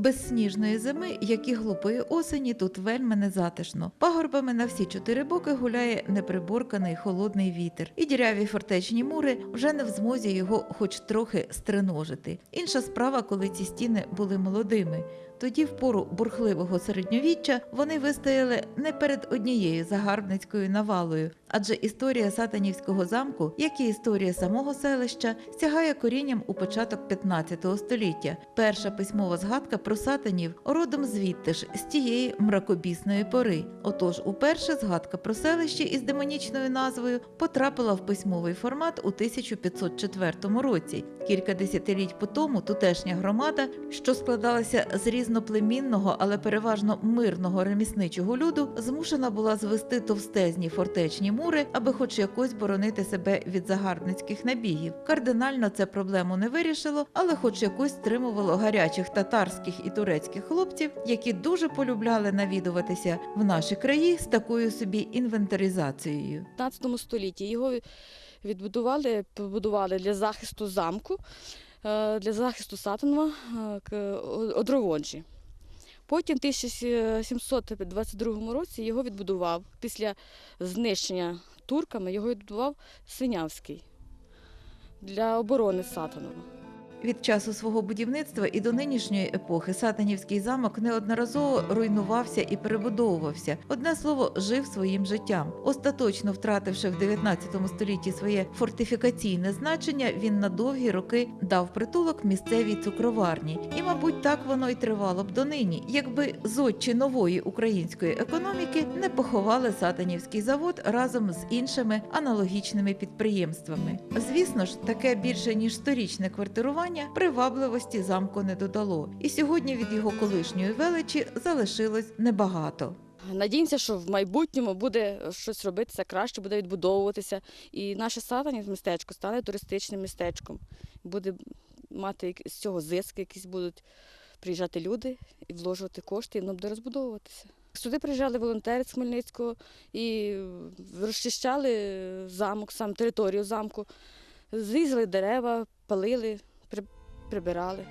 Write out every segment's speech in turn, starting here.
Без сніжної зими, як і глупої осені, тут вельми незатишно. Пагорбами на всі чотири боки гуляє неприборканий холодний вітер, і діряві фортечні мури вже не в змозі його хоч трохи стриножити. Інша справа, коли ці стіни були молодими. Тоді, в пору бурхливого середньовіччя, вони вистояли не перед однією загарбницькою навалою, адже історія сатанівського замку, як і історія самого селища, сягає корінням у початок 15 століття. Перша письмова згадка про сатанів родом звідти ж з тієї мракобісної пори. Отож, уперше згадка про селище із демонічною назвою потрапила в письмовий формат у 1504 році. Кілька десятиліть по тому тутешня громада, що складалася з різноплемінного, але переважно мирного ремісничого люду, змушена була звести товстезні фортечні мури, аби хоч якось боронити себе від загарбницьких набігів. Кардинально це проблему не вирішило, але хоч якось стримувало гарячих татарських і турецьких хлопців, які дуже полюбляли навідуватися в наші краї з такою собі інвентаризацією. 15 столітті його відбудували, побудували для захисту замку, для захисту Сатанова е, Одровонжі. Потім в 1722 році його відбудував після знищення турками, його відбудував Синявський для оборони Сатанова. Від часу свого будівництва і до нинішньої епохи Сатанівський замок неодноразово руйнувався і перебудовувався. Одне слово, жив своїм життям. Остаточно втративши в 19 столітті своє фортифікаційне значення, він на довгі роки дав притулок місцевій цукроварні. І, мабуть, так воно й тривало б донині, якби зодчі нової української економіки не поховали Сатанівський завод разом з іншими аналогічними підприємствами. Звісно ж, таке більше ніж сторічне квартирування привабливості замку не додало, і сьогодні від його колишньої величі залишилось небагато. Надіємося, що в майбутньому буде щось робитися краще, буде відбудовуватися. І наше Сатанів містечко стане туристичним містечком. Буде мати з цього зиски, якісь будуть приїжджати люди і вложувати кошти, і воно буде розбудовуватися. Сюди приїжджали волонтери з Хмельницького і розчищали замок, сам територію замку, зрізали дерева, палили, прибирали.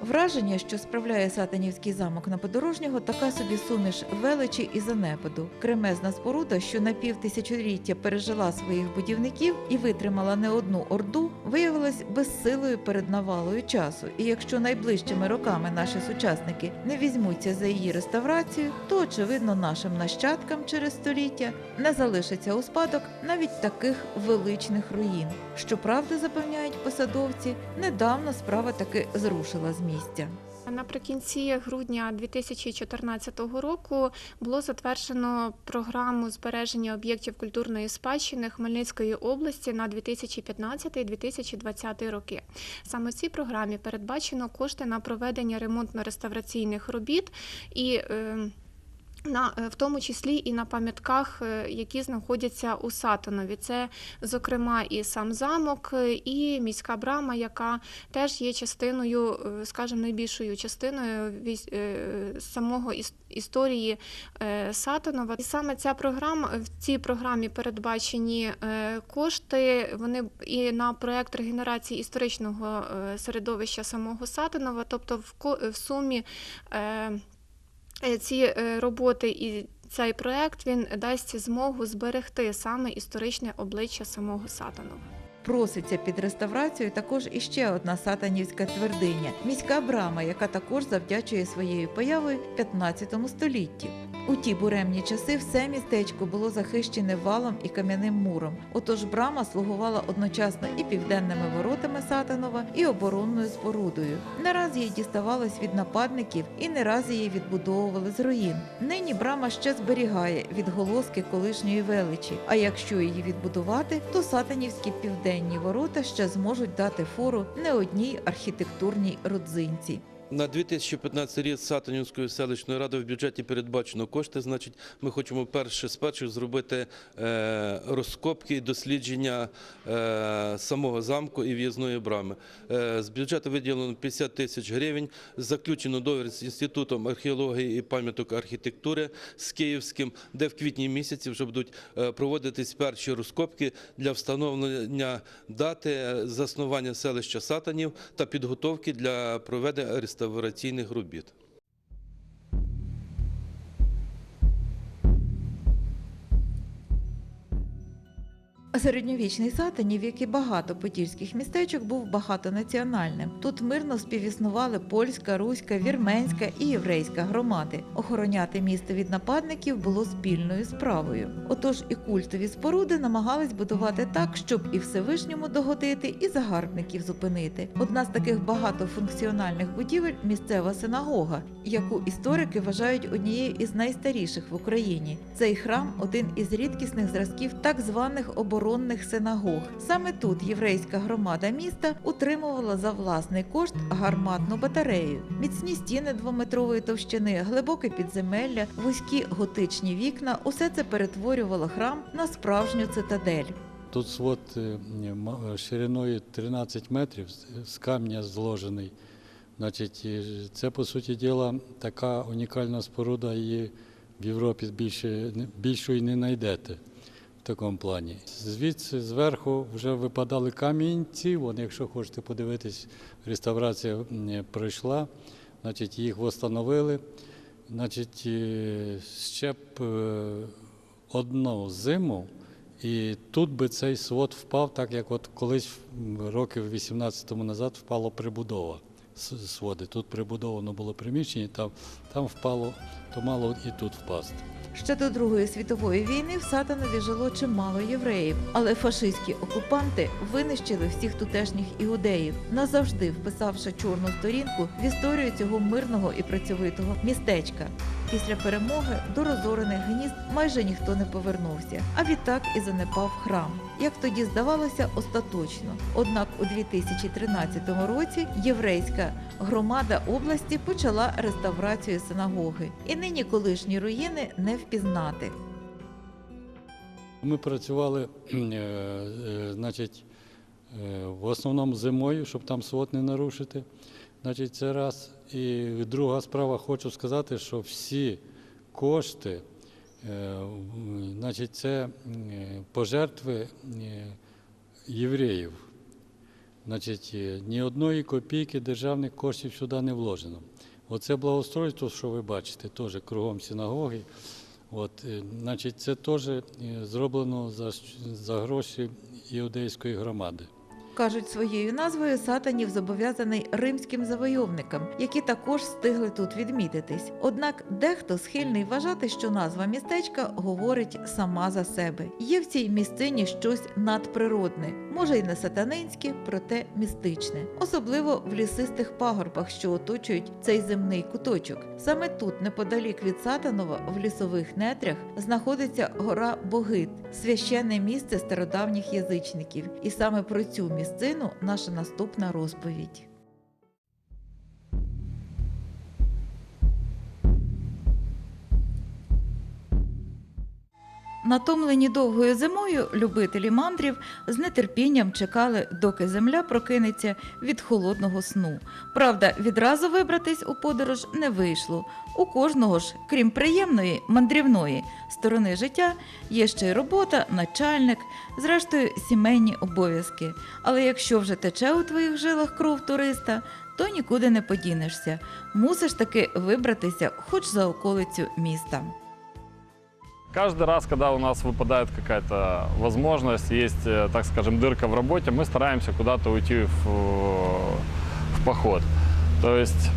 Враження, що справляє Сатанівський замок на подорожнього, така собі суміш величі і занепаду. Кремезна споруда, що на півтисячоліття пережила своїх будівників і витримала не одну орду, виявилась безсилою перед навалою часу. І якщо найближчими роками наші сучасники не візьмуться за її реставрацію, то очевидно нашим нащадкам через століття не залишиться у спадок навіть таких величних руїн. Щоправда, запевняють посадовці, недавно справа таки зрушила з місця. Наприкінці грудня 2014 року було затверджено програму збереження об'єктів культурної спадщини Хмельницької області на 2015-2020 роки. Саме в цій програмі передбачено кошти на проведення ремонтно-реставраційних робіт і е, на, е, в тому числі і на пам'ятках, е, які знаходяться у Сатанові. Це, зокрема, і сам замок, е, і міська брама, яка теж є частиною, скажімо, найбільшою частиною самого іс- історії Сатанова. І саме ця програма в цій програмі передбачені кошти. Вони і на проект регенерації історичного середовища самого Сатанова, тобто в сумі. Е, Ці е, роботи і цей проект він дасть змогу зберегти саме історичне обличчя самого Сатанова. Проситься під реставрацію також іще одна сатанівська твердиня міська брама, яка також завдячує своєю появою 15 столітті. У ті буремні часи все містечко було захищене валом і кам'яним муром. Отож брама слугувала одночасно і південними воротами Сатанова, і оборонною спорудою. Не раз їй діставалось від нападників, і не раз її відбудовували з руїн. Нині брама ще зберігає відголоски колишньої величі. А якщо її відбудувати, то сатанівські південні ворота ще зможуть дати фору не одній архітектурній родзинці. На 2015 рік Сатанівської селищної ради в бюджеті передбачено кошти. Значить, ми хочемо перше з перших зробити е, розкопки і дослідження е, самого замку і в'їзної брами. Е, з бюджету виділено 50 тисяч гривень. Заключено договір з інститутом археології і пам'яток архітектури з Київським, де в квітні місяці вже будуть проводитись перші розкопки для встановлення дати заснування селища Сатанів та підготовки для проведення реставрації реставраційних робіт. Середньовічний Сатанів, як і багато подільських містечок, був багатонаціональним. Тут мирно співіснували польська, руська, вірменська і єврейська громади. Охороняти місто від нападників було спільною справою. Отож і культові споруди намагались будувати так, щоб і Всевишньому догодити, і загарбників зупинити. Одна з таких багатофункціональних будівель місцева синагога, яку історики вважають однією із найстаріших в Україні. Цей храм один із рідкісних зразків так званих оборонних синагог. Саме тут єврейська громада міста утримувала за власний кошт гарматну батарею. Міцні стіни двометрової товщини, глибоке підземелля, вузькі готичні вікна усе це перетворювало храм на справжню цитадель. Тут свод е, шириною 13 метрів з- камня зложений. Значить, це, по суті діла, така унікальна споруда, її в Європі більше, більшої не знайдете такому плані. Звідси зверху вже випадали камінці, вони, якщо хочете подивитись, реставрація пройшла, значить, їх встановили. Значить, е, ще б е, одну зиму, і тут би цей свод впав, так як от колись років 18 тому назад впала прибудова своди. Тут прибудовано було приміщення, там, там впало, то мало і тут впасти. Ще до Другої світової війни в Сатанові жило чимало євреїв, але фашистські окупанти винищили всіх тутешніх іудеїв, назавжди вписавши чорну сторінку в історію цього мирного і працьовитого містечка. Після перемоги до розорених гнізд майже ніхто не повернувся, а відтак і занепав храм. Як тоді здавалося, остаточно. Однак у 2013 році єврейська громада області почала реставрацію синагоги, і нині колишні руїни не впізнати. Ми працювали, е, значить, е, в основному зимою, щоб там свод не нарушити. Значить, це раз. І друга справа, хочу сказати, що всі кошти, е, значить, це е, пожертви е, євреїв. Значить, ні одної копійки державних коштів сюди не вложено. Оце благоустройство, що ви бачите, теж кругом синагоги. От, значить, це теж зроблено за, за гроші іудейської громади. Кажуть, своєю назвою Сатанів зобов'язаний римським завойовникам, які також встигли тут відмітитись. Однак дехто схильний вважати, що назва містечка говорить сама за себе. Є в цій місцині щось надприродне, може й не сатанинське, проте містичне, особливо в лісистих пагорбах, що оточують цей земний куточок. Саме тут, неподалік від Сатанова, в лісових нетрях, знаходиться гора Богит, священне місце стародавніх язичників. І саме про цю місцину наша наступна розповідь. Натомлені довгою зимою любителі мандрів з нетерпінням чекали, доки земля прокинеться від холодного сну. Правда, відразу вибратись у подорож не вийшло. У кожного ж, крім приємної мандрівної сторони життя, є ще й робота, начальник, зрештою сімейні обов'язки. Але якщо вже тече у твоїх жилах кров туриста, то нікуди не подінешся. Мусиш таки вибратися хоч за околицю міста. Каждый раз, когда у нас выпадает какая-то возможность, есть, э, так скажем, дырка в работе, мы стараемся куда-то уйти в, в поход. То есть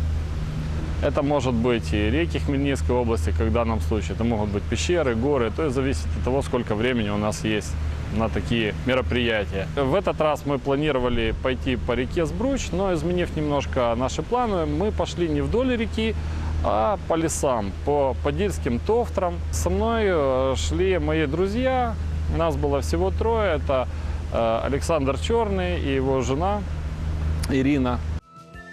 это может быть и реки Хмельницкой области, как в данном случае, это могут быть пещеры, горы, то есть зависит от того, сколько времени у нас есть на такие мероприятия. В этот раз мы планировали пойти по реке Сбруч, но изменив немножко наши планы, мы пошли не вдоль реки, а по лесам, по подильским тофтрам. Со мной э, шли мои друзья, нас было всего трое, это э, Александр Черный и его жена Ирина.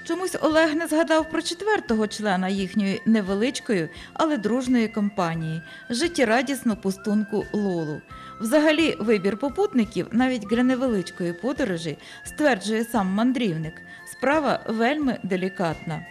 Чомусь Олег не згадав про четвертого члена їхньої невеличкої, але дружної компанії життєрадісну пустунку Лолу. Взагалі, вибір попутників навіть для невеличкої подорожі стверджує сам мандрівник. Справа вельми делікатна.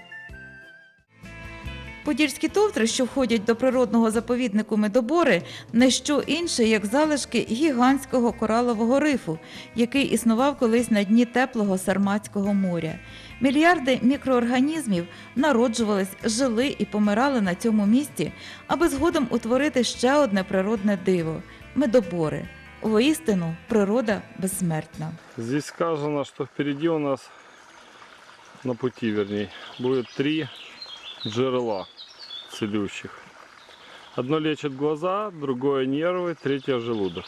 Подільські товтри, що входять до природного заповіднику Медобори, не що інше, як залишки гігантського коралового рифу, який існував колись на дні теплого Сарматського моря. Мільярди мікроорганізмів народжувались, жили і помирали на цьому місці, аби згодом утворити ще одне природне диво медобори. Воістину, природа безсмертна. Здесь сказано, что впереди у нас, на пути вернее, будет три жерла целющих. Одно лечит глаза, другое нервы, третье желудок.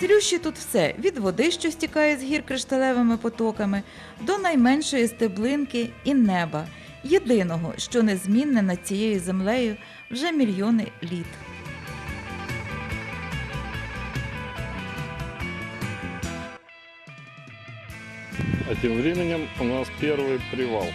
Цілющі тут все від води, що стікає з гір кришталевими потоками, до найменшої стеблинки і неба, єдиного, що незмінне над цією землею вже мільйони літ. Тем временем у нас первый привал.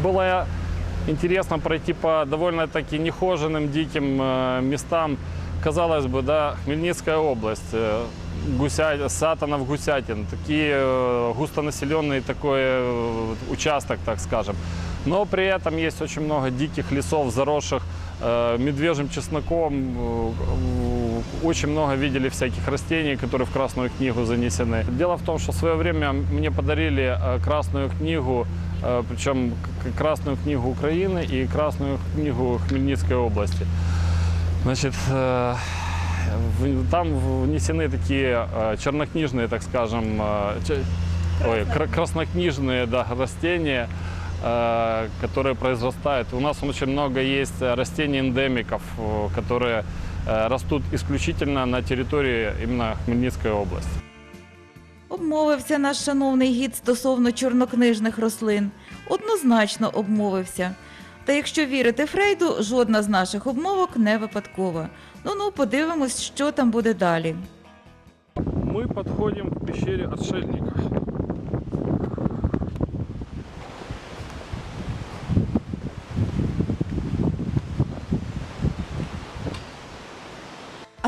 Было интересно пройти по довольно-таки нехоженным, диким э, местам. Казалось бы, да, Хмельницкая область, э, Гуся... Сатанов, Гусятин, такие э, густонаселенный такой э, участок, так скажем. Но при этом есть очень много диких лесов, заросших э, медвежьим чесноком. Э, э, Очень много видели всяких растений, которые в Красную книгу занесены. Дело в том, что в свое время мне подарили э, Красную книгу, э, причем к- Красную книгу Украины и Красную книгу Хмельницкой области. Значит, э, в- там внесены такие э, чернокнижные, так скажем, э, че- ой, кра- краснокнижные да, растения, э, которые произрастают. У нас очень много есть э, растений эндемиков, э, которые э, растут исключительно на территории именно Хмельницкой области. Обмовився наш шановний гід стосовно чорнокнижних рослин. Однозначно обмовився. Та якщо вірити Фрейду, жодна з наших обмовок не випадкова. Ну ну, подивимось, що там буде далі. Ми підходимо до пещері отшельника.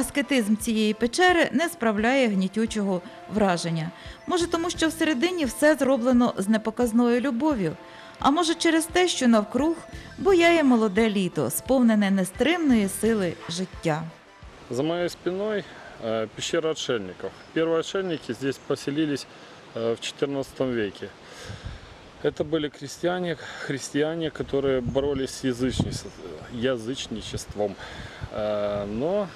Аскетизм цієї печери не справляє гнітючого враження. Може, тому що всередині все зроблено з непоказною любов'ю, а може через те, що навкруг бояє молоде літо, сповнене нестримної сили життя. За моей спиной э, пещера отшельников. Первые отшельники здесь поселились э, в XIV веке. Это были крестьяне, христиане, которые боролись с язычничеством. язычничеством. Э, Но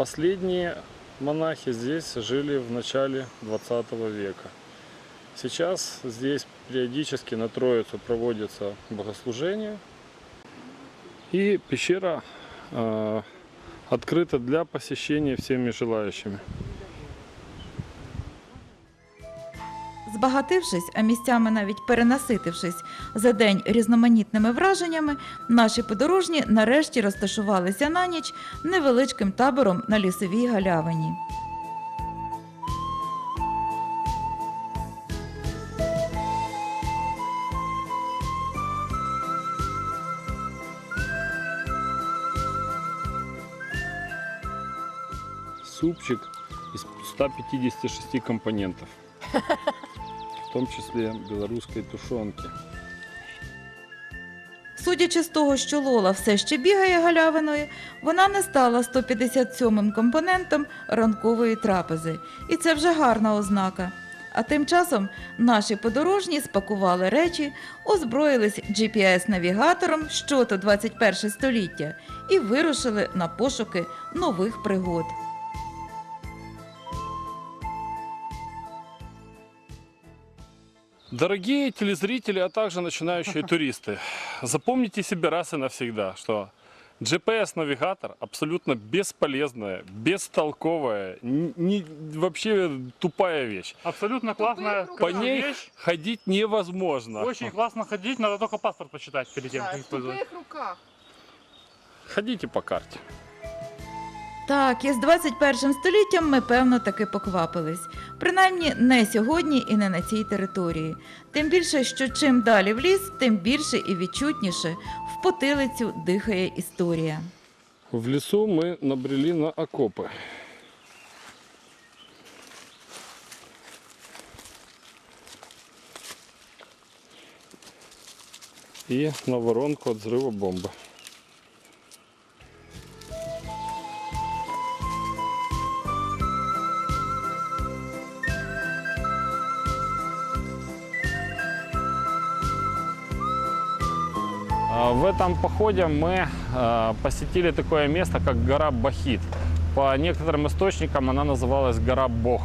последние монахи здесь жили в начале 20 века. Сейчас здесь периодически на Троицу проводятся богослужения. И пещера э, открыта для посещения всеми желающими. Збагатившись, а місцями навіть перенаситившись за день різноманітними враженнями, наші подорожні нарешті розташувалися на ніч невеличким табором на лісовій галявині. Супчик из 156 компонентов. В том числе белорусской тушенки. Судячи з того, що Лола все ще бігає галявиною, вона не стала 157-м компонентом ранкової трапези, і це вже гарна ознака. А тим часом наші подорожні спакували речі, озброїлись GPS-навігатором, що то 21 століття, і вирушили на пошуки нових пригод. Дорогие телезрители, а также начинающие туристы, запомните себе раз и навсегда, что GPS-навигатор абсолютно бесполезная, бестолковая, не, вообще тупая вещь. Абсолютно классная По ней вещь. ходить невозможно. Очень классно ходить, надо только паспорт почитать перед тем, как использовать. Ходите по карте. Так, із 21 століттям ми певно таки поквапились. Принаймні не сьогодні і не на цій території. Тим більше, що чим далі в ліс, тим більше і відчутніше в потилицю дихає історія. В лесу мы набрели на окопы. И на воронку от взрыва бомбы. В этом походе мы э, посетили такое место, как гора Бахит. По некоторым источникам она называлась гора Бог.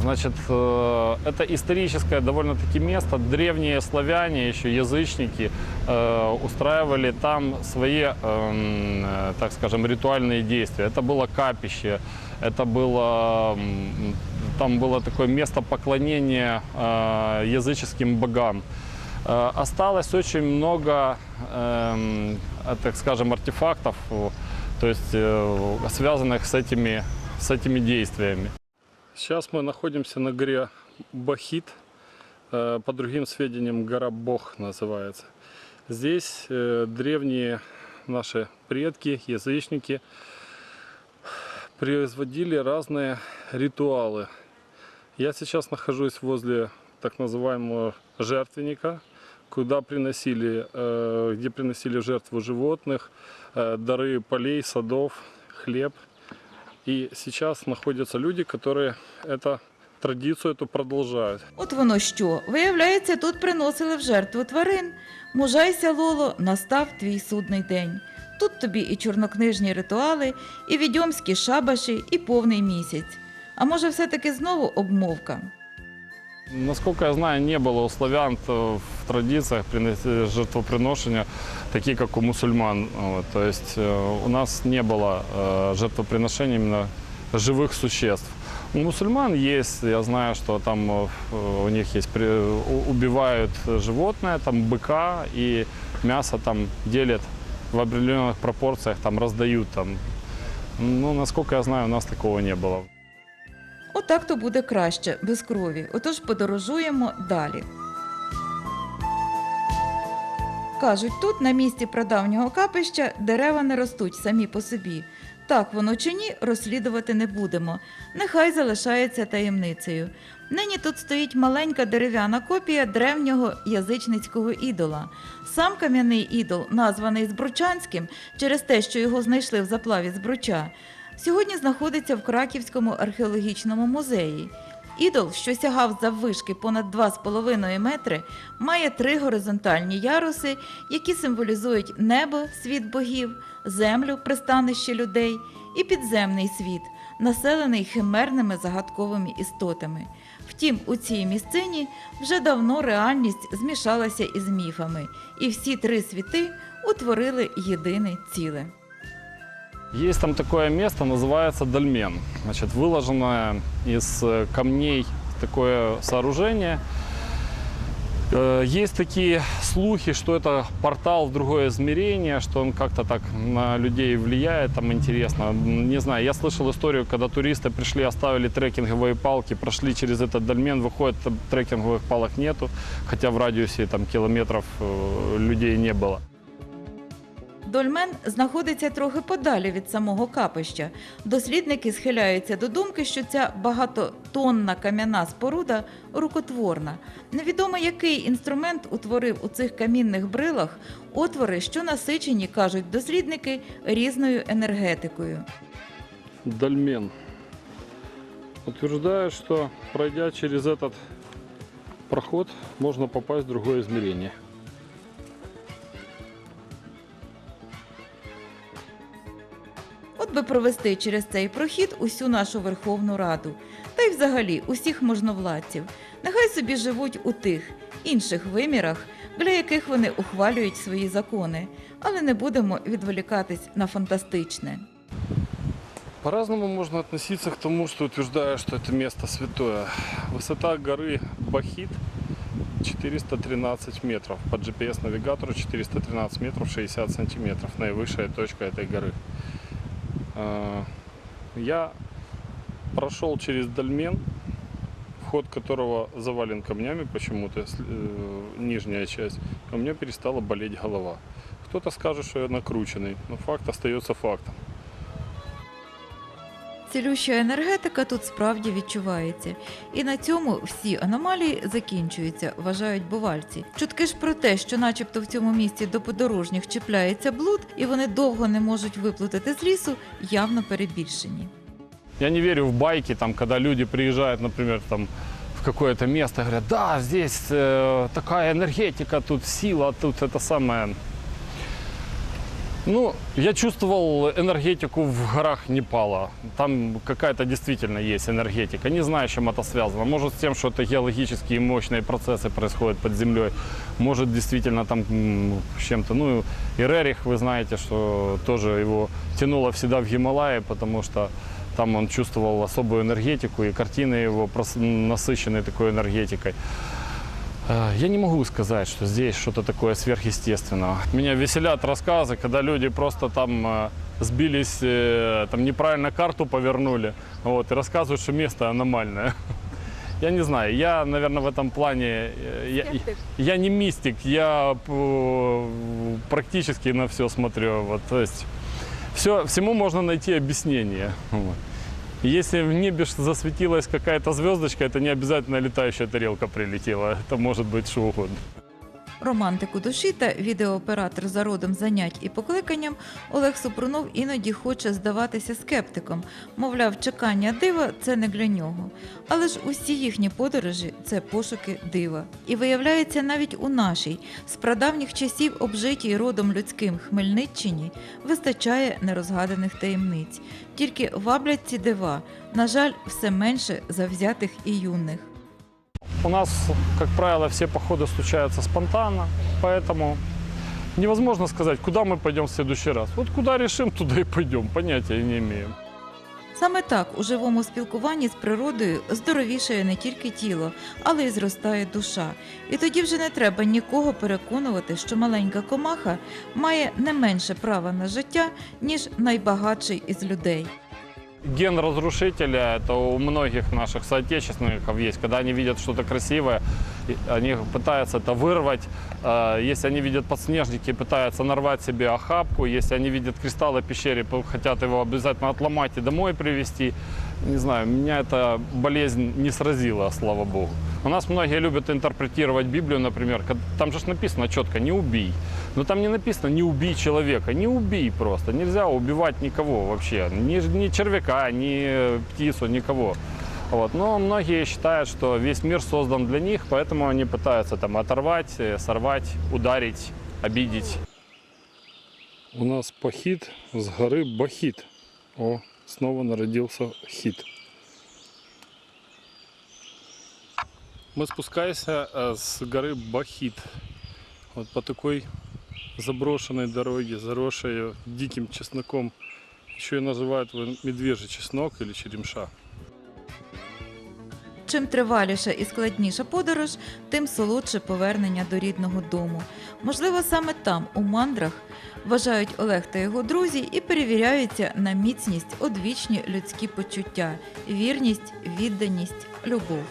Значит, э, это историческое довольно-таки место. Древние славяне, еще язычники, э, устраивали там свои, эм, э, так скажем, ритуальные действия. Это было капище, это было, там было такое место поклонения языческим богам. Э, Осталось очень много, эм, э, так скажем, артефактов, э, то есть связанных с этими, с этими действиями. Сейчас мы находимся на горе Бахит, по другим сведениям гора Бог называется. Здесь древние наши предки, язычники, производили разные ритуалы. Я сейчас нахожусь возле так называемого жертвенника, куда приносили, э, где приносили в жертву животных, э, дары полей, садов, хлеб. И сейчас находятся люди, которые эту традицию эту продолжают. От воно що. Виявляється, тут приносили в жертву тварин. Мужайся, Лоло, настав твій судний день. Тут тобі і чорнокнижні ритуали, і відьомські шабаші, і повний місяць. А може, все-таки знову обмовка? Насколько я знаю, не было у славян в традициях жертвоприношения, такие как у мусульман. То есть э, у нас не было э, жертвоприношений именно живых существ. У мусульман есть, я знаю, что там э, у них есть, убивают животное, там быка, и мясо там делят в определенных пропорциях, там раздают. Там. Ну, насколько я знаю, у нас такого не было. Отак то буде краще, без крові. Отож подорожуємо далі. Кажуть, тут на місці прадавнього капища дерева не ростуть самі по собі. Так воно чи ні, розслідувати не будемо. Нехай залишається таємницею. Нині тут стоїть маленька дерев'яна копія древнього язичницького ідола. Сам кам'яний ідол, названий Збручанським через те, що його знайшли в заплаві Збруча, сьогодні знаходиться в Краківському археологічному музеї. Ідол, що сягав заввишки понад 2,5 метри, має три горизонтальні яруси, які символізують небо, світ богів, землю, пристанище людей, і підземний світ, населений химерними загадковими істотами. Втім, у цій місцині вже давно реальність змішалася із міфами, і всі три світи утворили єдине ціле. Есть там такое место, называется Дольмен. Значит, выложенное из э, камней такое сооружение. Э, Есть такие слухи, что это портал в другое измерение, что он как-то так на людей влияет, там интересно. Не знаю, я слышал историю, когда туристы пришли, оставили трекинговые палки, прошли через этот дольмен, выходит, трекинговых палок нету, хотя в радиусе там километров э, людей не было. Дольмен знаходиться трохи подалі від самого капища. Дослідники схиляються до думки, що ця багатотонна кам'яна споруда рукотворна. Невідомо, який інструмент утворив у цих камінних брилах отвори, що насичені, кажуть дослідники, різною енергетикою. Дольмен. Утверждают, что пройдя через этот проход, можно попасть в другое измерение. От би провести через цей прохід усю нашу Верховну Раду, та й взагалі усіх можновладців. Нехай собі живуть у тих інших вимірах, для яких вони ухвалюють свої закони, але не будемо відволікатись на фантастичне. По-разному можно относиться к тому, что утверждаю, что это место святое. Высота горы Бахит 413 метров. По GPS-навигатору 413 метров 60 сантиметров. Наивысшая точка этой горы. Я прошел через дольмен, вход которого завален камнями почему-то, э, нижняя часть. У меня перестала болеть голова. Кто-то скажет, что я накрученный, но факт остается фактом Цілюща енергетика тут справді відчувається. І на цьому всі аномалії закінчуються, вважають бувальці. Чутки ж про те, що начебто в цьому місці до подорожніх чіпляється блуд, і вони довго не можуть виплутати з лісу, явно перебільшені. Я не верю в байки, там, когда люди приезжают, например, там, в какое-то место, и говорят, да, здесь э, такая энергетика, тут сила, тут это самое. Ну, я чувствовал энергетику в горах Непала. Там какая-то действительно есть энергетика. Не знаю, с чем это связано. Может, с тем, что это геологические мощные процессы происходят под землей. Может, действительно там м, с чем-то. Ну, и Рерих, вы знаете, что тоже его тянуло всегда в Гималаи, потому что там он чувствовал особую энергетику, и картины его прос- насыщены такой энергетикой. Э, Я не могу сказать, что здесь что-то такое сверхъестественного. Меня веселят рассказы, когда люди просто там э, сбились, э, там неправильно карту повернули, вот, и рассказывают, что место аномальное. Я не знаю, я, наверное, в этом плане, я, я не мистик, я практически на все смотрю. Вот, то есть все, всему можно найти объяснение. Вот. Если в небе ш- засветилась какая-то звездочка, это не обязательно летающая тарелка прилетела. Это может быть что угодно. Романтику душі та відеооператор за родом занять і покликанням Олег Супрунов іноді хоче здаватися скептиком. Мовляв, чекання дива це не для нього. Але ж усі їхні подорожі це пошуки дива. І виявляється, навіть у нашій з прадавніх часів обжитій родом людським Хмельниччині вистачає нерозгаданих таємниць. Тільки ваблять ці дива, на жаль, все менше завзятих і юних. У нас, как правило, все походы случаются спонтанно, поэтому невозможно сказать, куда мы пойдем в следующий раз. Вот куда решим, туда и пойдем, понятия не имеем. Саме так у живому спілкуванні з природою здоровішає не тільки тіло, але й зростає душа. І тоді вже не треба нікого переконувати, що маленька комаха має не менше права на життя, ніж найбагатший із людей. Ген разрушителя, это у многих наших соотечественников есть. Когда они видят что-то красивое, и они пытаются это вырвать. Э, Если они видят подснежники, пытаются нарвать себе охапку. Если они видят кристаллы в пещере, п- хотят его обязательно отломать и домой привезти. Не знаю, меня эта болезнь не сразила, слава богу. У нас многие любят интерпретировать Библию, например. Там же написано четко «не убий». Но там не написано «не убий человека». Не убий просто. Нельзя убивать никого вообще. Ни, ни червяка, ни птицу, никого. Вот. Но многие считают, что весь мир создан для них, поэтому они пытаются там оторвать, э, сорвать, ударить, обидеть. У нас похит с горы Бахит. О, снова народился хит. Мы спускаемся э, с горы Бахит. Вот по такой заброшенной дороге, заросшей диким чесноком. Еще и называют его медвежий чеснок или черемша. Чим триваліша і складніша подорож, тим солодше повернення до рідного дому. Можливо, саме там, у мандрах, вважають Олег та його друзі і перевіряються на міцність одвічні людські почуття, вірність, відданість, любов.